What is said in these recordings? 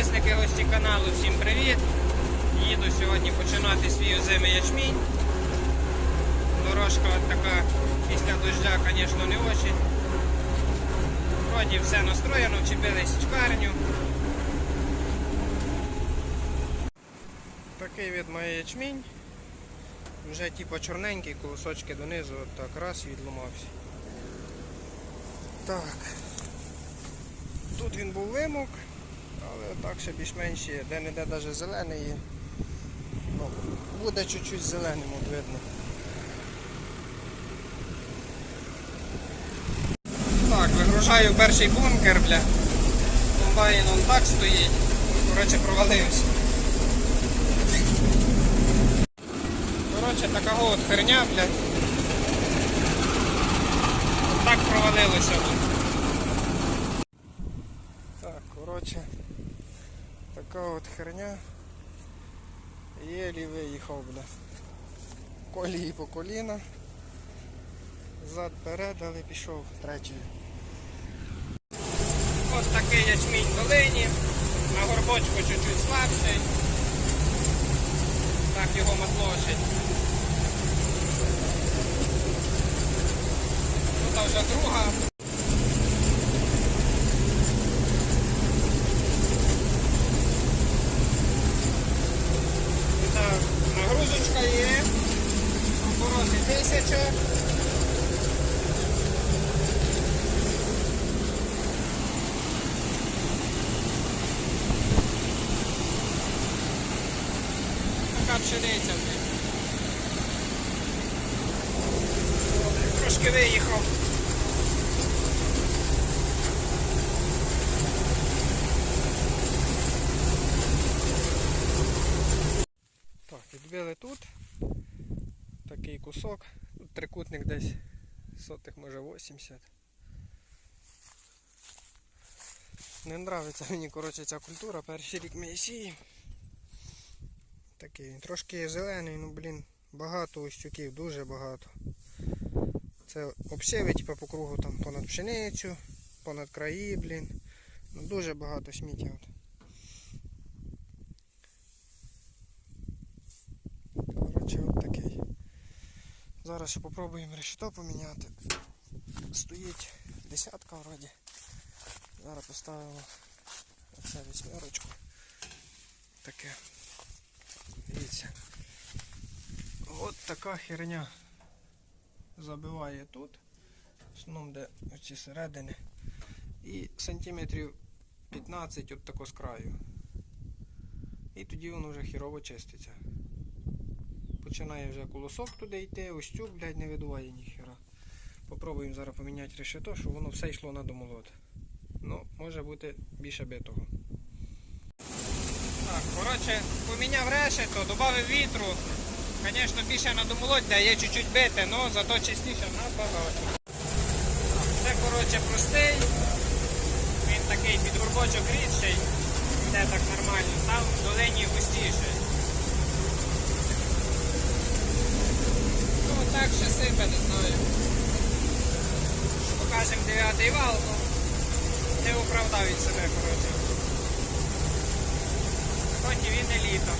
Підписники, гості каналу, всім привіт! Їду сьогодні починати свій озимий ячмінь. Дорожка от така після дождя, звісно, не очень. Вроді все настроєно, вчепились чкарню. Такий від має ячмінь. Вже типу чорненький, колосочки донизу, от так раз відломався. Так. Тут він був вимок, але так ще більш-менш є. Де-не-де навіть зелений є. Ну, буде чуть-чуть зеленим, от видно. Так, вигружаю перший бункер, бля. Комбайн он так стоїть. Коротше, провалився. Коротше, така от херня, бля. Так провалилося. Так, коротше, така от херня. Єлі виїхав, бля. Колії по коліна. Зад перед, але пішов третій. Ось такий ячмінь долині. На горбочку чуть-чуть слабший. Так його матлошить. Тут вже друга. Так, нагрузочка є. Обороти тисяча. Така пшениця. Трошки виїхав. Так, відбили тут. Такий кусок. Тут трикутник десь сотих, може 80. Не нравиться мені коротше ця культура. Перший рік ми її сіємо. Такий трошки зелений, ну блін, багато устюків, дуже багато. Це обсіви типу, по кругу там понад пшеницю, понад краї, блін. Ну, дуже багато сміття. От. Коротше, от такий. Зараз ще попробуємо решето поміняти. Стоїть десятка вроді. Зараз поставимо оце вісьмерочку. Таке. Дивіться. От така херня забиває тут. В де оці середини. І сантиметрів 15 от тако з краю. І тоді воно вже хірово чиститься. Починає вже колосок туди йти, ось цю, блядь, не видуває ніхера. Попробуємо зараз поміняти решето, щоб воно все йшло на домолот. Ну, може бути більше битого. Коротше, поміняв решето, додав вітру. Звісно, більше на домолоть дає чуть-чуть бити, але зато чистіше набагато. Це, коротше, простий. Він такий під горбочок рідший. Йде так нормально. Там в долині густіше. Ну так ще сипе, не знаю. Покажемо дев'ятий вал, ну не оправдав він себе, коротше. Хоч він не літо.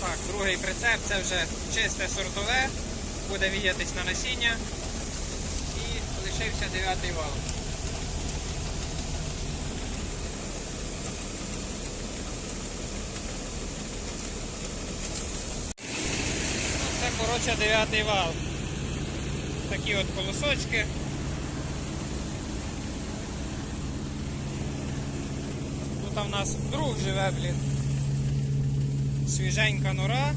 Так, другий прицеп це вже чисте сортове, буде віятись на насіння. І лишився дев'ятий вал. Це коротше дев'ятий вал. Такі от колосочки. Тут в нас друг живе, блін. Свіженька нора.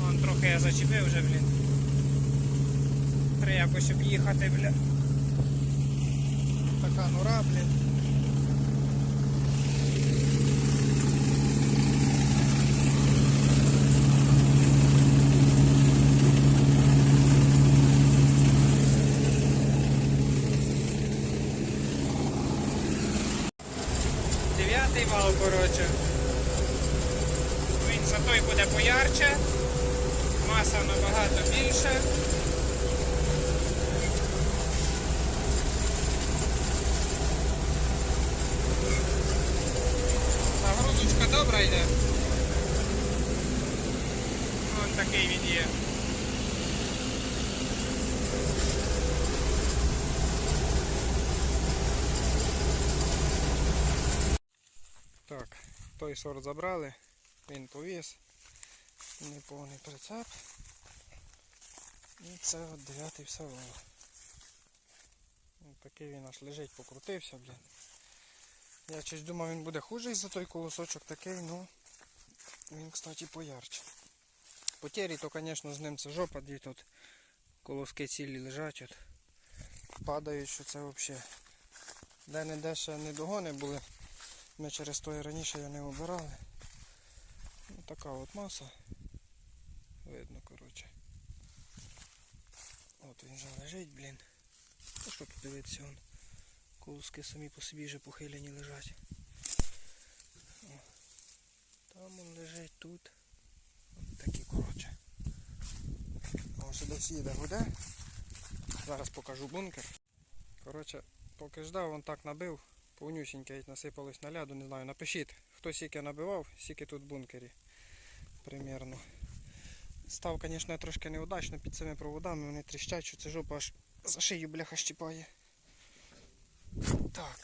Вон трохи я зачепив вже, блін. Треба якось об'їхати, блін. Така нора, блін. м'яса набагато більше. Загрузочка добра йде. Ось такий він є. Так, той сорт забрали, він повіс, неповний прицеп. І це от дев'ятий всего. Такий він аж лежить, покрутився, блін. Я щось думав він буде хужий за той колосочок такий, ну він, кстати, поярче. Потері, то, звісно, з ним це жопа, дві тут колоски цілі лежать, от. падають, що це взагалі. Де-не-де ще не догони були. Ми через то і раніше я не обирали. Ну, така от маса. Видно, коротше. От він вже лежить, блін. Ну що тут дивитися он. Колоски самі по собі вже похилені лежать. О. Там он лежить тут. От такі коротше. Ось десь їде гуде. Зараз покажу бункер. Коротше, поки ждав, он так набив. Повнюсіньке насипалось на ляду, не знаю. Напишіть, хто сіки набивав, сіки тут в бункері. Примірно. Став, звісно, трошки неудачно під цими проводами, вони тріщать, що це жопа аж за шию бляха щіпає. Так.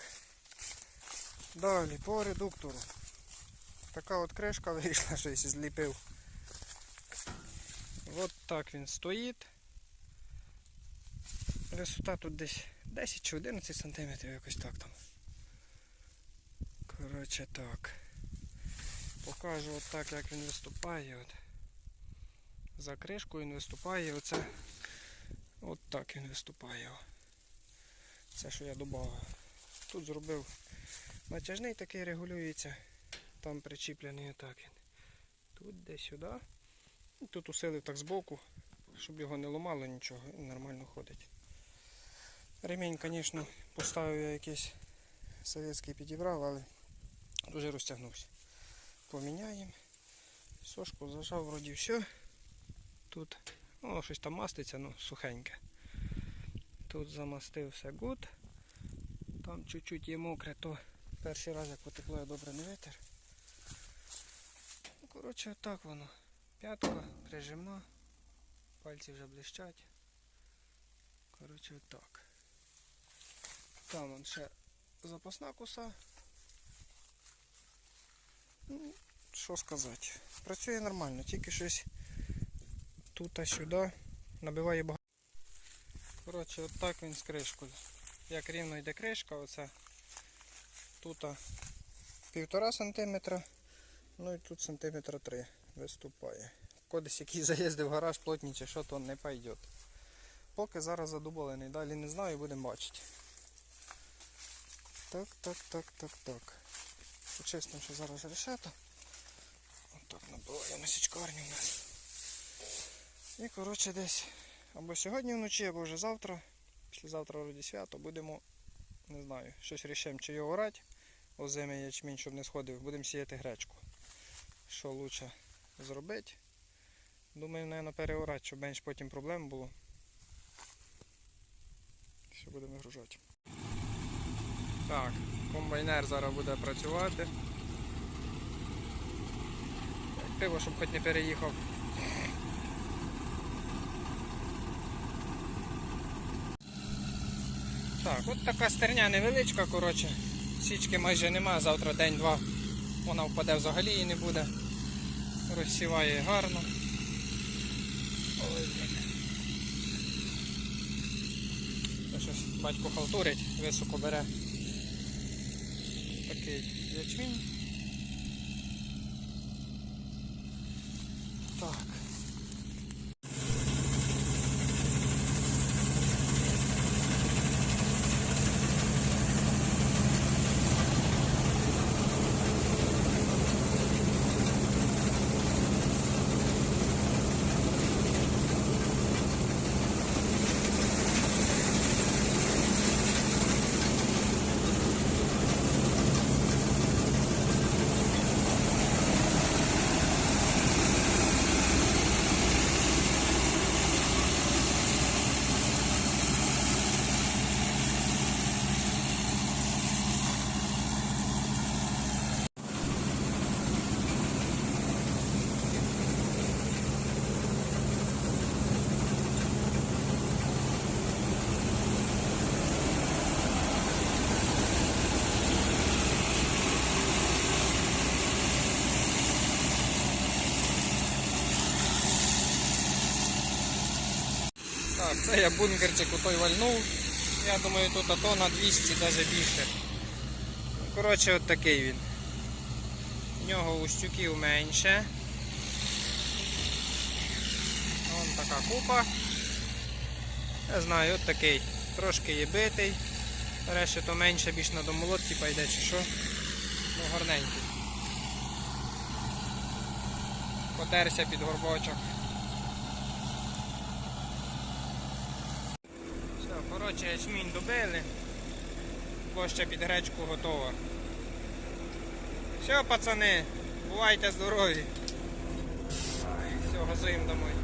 Далі по редуктору. Така от кришка вийшла, щось зліпив. От так він стоїть. Висота тут десь 10 чи 11 сантиметрів, якось так там. Коротше так. Покажу от так, як він виступає. За кришку він виступає. Оце от так він виступає. Це що я додав. Тут зробив натяжний такий регулюється. Там причіплений отак він. Тут десь сюди. Тут усилив так збоку, щоб його не ламало нічого і нормально ходить. Ремінь, звісно, поставив я якийсь совєтський підібрав, але дуже розтягнувся. Поміняємо. Сошку зажав, вроді все. Тут ну, щось там маститься, ну сухеньке. Тут замастив все гуд. Там чуть-чуть є мокре, то перший раз як потекло, я добре не витер. Ну, коротше, отак воно. П'ятка прижимна, пальці вже блищать. Коротше, отак. Там вон ще запасна коса. Ну, що сказати. Працює нормально, тільки щось тут сюди набиває багато. Коротше, от так він з кришкою. Як рівно йде кришка, оце тут півтора сантиметра, ну і тут сантиметра три виступає. Кудись який заїздив в гараж плотні чи що, то не пойде. Поки зараз задоволений, далі не знаю, будемо бачити. Так, так, так, так, так. Почистимо ще зараз решето. Отак набиває на січкарні у нас. І коротше десь або сьогодні вночі, або вже завтра. Післязавтра вроді свято будемо, не знаю, щось рішимо, чи його орати, озимий ячмінь, щоб не сходив, будемо сіяти гречку. Що краще зробити? Думаю, мабуть, переорати, щоб менш потім проблем було. Що будемо вигружати. Так, комбайнер зараз буде працювати. Пиво, щоб хоч не переїхав. Так, от така стерня невеличка, коротше. Січки майже нема, завтра день-два. Вона впаде взагалі і не буде. Розсіває гарно. Це щось батько халтурить, високо бере. Такий ячмінь. Так. Це я бункерчик отой вальнув. Я думаю, тут ато на 200, навіть більше. Коротше, от такий він. В нього устюків менше. Вон така купа. Я знаю, от такий. Трошки є битий. Решті то менше, більш на домолотки пойде чи що. Ну гарненький. Потерся під горбочок. Все, коротше, ячмінь добили. Площа під гречку готова. Все, пацани, бувайте здорові. Все, газуємо домой.